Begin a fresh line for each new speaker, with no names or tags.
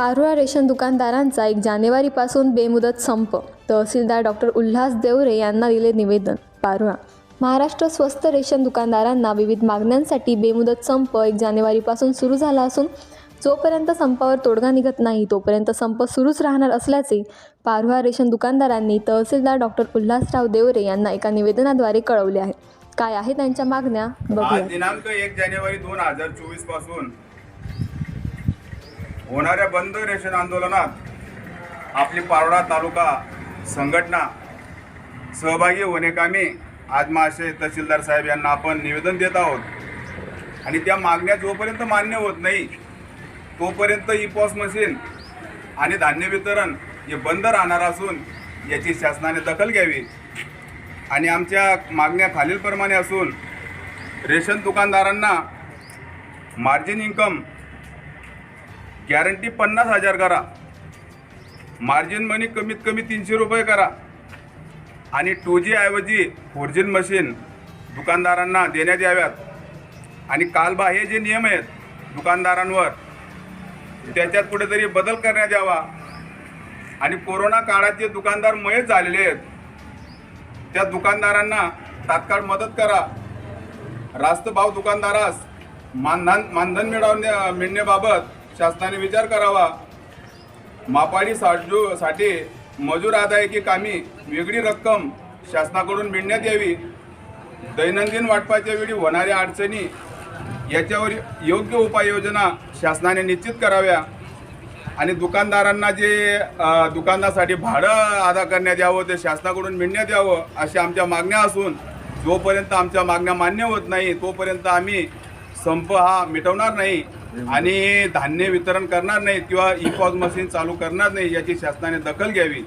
Parola ration दुकानदारांचा एक जानेवारीपासून बेमुदत संप. तहसीलदार डॉक्टर उल्हास देवरे यांना दिले निवेदन पारोळा. महाराष्ट्र स्वस्त रेशन दुकानदारांना विविध मागण्यांसाठी बेमुदत संप एक जानेवारीपासून सुरू झाला असून जोपर्यंत संपावर तोडगा निघत नाही तोपर्यंत संप सुरूच राहणार असल्याचे पारोळा रेशन दुकानदारांनी तहसीलदार डॉक्टर उल्हासराव देवरे यांना एका निवेदनाद्वारे कळवले आहे. काय आहे त्यांच्या मागण्या? बघूया.
दिनांक एक जानेवारी दोन हजार चोवीसपासून होणाऱ्या बंद रेशन आंदोलनात आपली पारोडा तालुका संघटना सहभागी होण्याकामी आज महाशय तहसीलदार साहेब यांना आपण निवेदन देत आहोत. आणि त्या मागण्या जोपर्यंत मान्य होत नाही तोपर्यंत ई पॉस मशीन आणि धान्य वितरण हे बंद राहणार असून याची शासनाने दखल घ्यावी. आणि आमच्या मागण्या खालीलप्रमाणे असून रेशन दुकानदारांना मार्जिन इन्कम गॅरंटी पन्नास हजार करा. मार्जिन मनी कमीत कमी तीनशे रुपये करा. आणि टू जी ऐवजी फोर जी मशीन दुकानदारांना देण्यात याव्यात. आणि कालबा हे जे नियम आहेत दुकानदारांवर त्याच्यात कुठेतरी बदल करण्यात यावा. आणि कोरोना काळात जे दुकानदार मयत झालेले आहेत त्या दुकानदारांना तात्काळ मदत करा. रास्त भाव दुकानदारास मानधन मानधन मिळवण्या मिळण्याबाबत शासनाने विचार करावा. मापाडी साठजो साठी मजूर आदायकी कामी वेगळी रक्कम शासनाकडून मिळण्यात यावी. दैनंदिन वाटपाच्या वेळी होणाऱ्या अडचणी याच्यावर योग्य उपाययोजना शासनाने निश्चित कराव्या. आणि दुकानदारांना जे दुकानासाठी भाडं अदा करण्यात यावं ते शासनाकडून मिळण्यात यावं अशा आमच्या मागण्या असून जोपर्यंत आमच्या मागण्या मान्य होत नाही तोपर्यंत आम्ही संप हा मिटवणार नाही. आणि धान्य वितरण करणार नाही किंवा ई पॉज मशीन चालू करणार नाही याची शासनाने दखल घ्यावी.